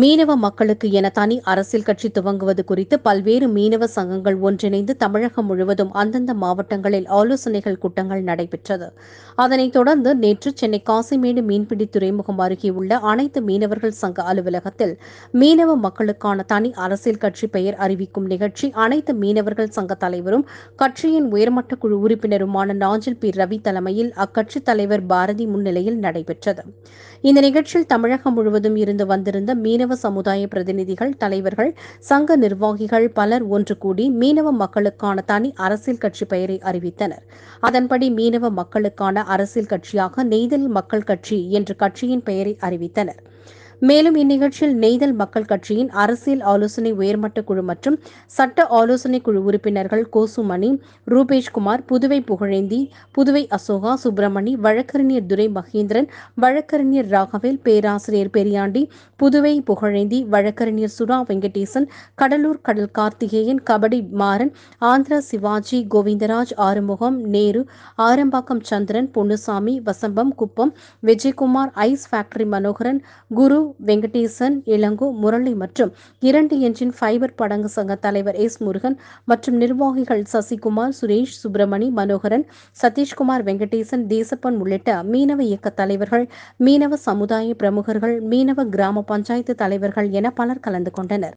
மீனவ மக்களுக்கு என தனி அரசியல் கட்சி துவங்குவது குறித்து பல்வேறு மீனவ சங்கங்கள் ஒன்றிணைந்து தமிழகம் முழுவதும் அந்தந்த மாவட்டங்களில் ஆலோசனைகள் கூட்டங்கள் நடைபெற்றது. அதனைத் தொடர்ந்து நேற்று சென்னை காசிமேடு மீன்பிடி துறைமுகம் அருகே உள்ள அனைத்து மீனவர்கள் சங்க அலுவலகத்தில் மீனவ மக்களுக்கான தனி அரசியல் கட்சி பெயர் அறிவிக்கும் நிகழ்ச்சி அனைத்து மீனவர்கள் சங்க தலைவரும் கட்சியின் உயர்மட்ட குழு உறுப்பினருமான நாஞ்சில் பி. ரவி தலைமையில் அக்கட்சி தலைவர் பாரதி முன்னிலையில் நடைபெற்றது. இந்த நிகழ்ச்சியில் தமிழகம் முழுவதும் இருந்து வந்திருந்த மீனவ சமுதாய பிரதிநிதிகள் தலைவர்கள் சங்க நிர்வாகிகள் பலர் ஒன்று கூடி மீனவ மக்களுக்கான தனி அரசியல் கட்சி பெயரை அறிவித்தனர். அதன்படி மீனவ மக்களுக்கான அரசியல் கட்சியாக நெய்தல் மக்கள் கட்சி என்ற கட்சியின் பெயரை அறிவித்தனர். மேலும் இந்நிகழ்ச்சியில் நெய்தல் மக்கள் கட்சியின் அரசியல் ஆலோசனை உயர்மட்ட குழு மற்றும் சட்ட ஆலோசனை குழு உறுப்பினர்கள் கோசுமணி ரூபேஷ்குமார் புதுவை புகழேந்தி புதுவை அசோகா சுப்பிரமணி வழக்கறிஞர் துரை மகேந்திரன் வழக்கறிஞர் ராகவேல் பேராசிரியர் பெரியாண்டி புதுவை புகழேந்தி வழக்கறிஞர் சுரா வெங்கடேசன் கடலூர் கடல் கார்த்திகேயன் கபடி மாறன் ஆந்திரா சிவாஜி கோவிந்தராஜ் ஆறுமுகம் நேரு ஆரம்பாக்கம் சந்திரன் பொன்னுசாமி வசம்பம் குப்பம் விஜயகுமார் ஐஸ் ஃபேக்டரி மனோகரன் குரு வெங்கடேசன் இளங்கோ முரளி மற்றும் இரண்டு என்ஜின் ஃபைபர் படங்கு சங்க தலைவர் எஸ் முருகன் மற்றும் நிர்வாகிகள் சசிகுமார் சுரேஷ் சுப்பிரமணி மனோகரன் சதீஷ்குமார் வெங்கடேசன் தேசப்பன் உள்ளிட்ட மீனவ இயக்க தலைவர்கள் மீனவ சமுதாய பிரமுகர்கள் மீனவ கிராம பஞ்சாயத்து தலைவர்கள் என பலர் கலந்து கொண்டனர்.